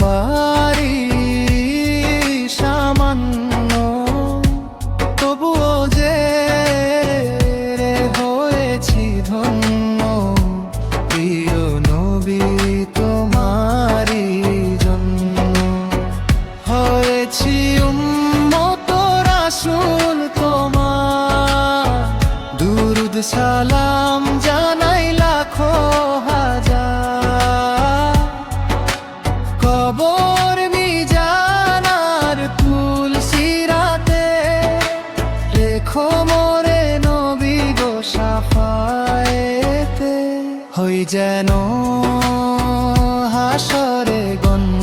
পারি সামান্য তবুও যে হয়েছি ধন্য। প্রিয় নবী তোমারি জন্য হয়েছি উম্মত রাসুল খবর মিজানার ফুল সিরাতে লেখো মোরে নবী গো সাফায়েতে। হই যেন হাসরে গণ্য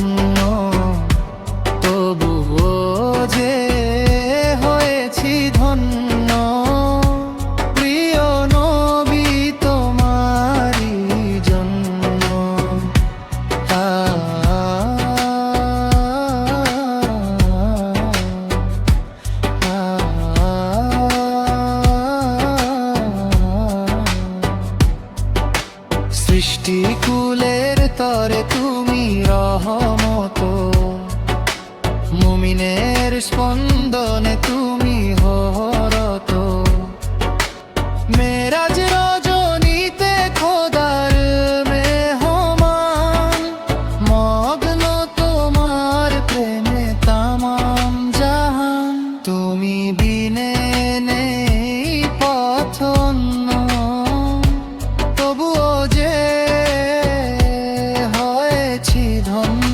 সৃষ্টি কুলের তরে তুমি রহমত। মুমিনের স্পন্দনে তুমি হরত। মেরাজ Oh.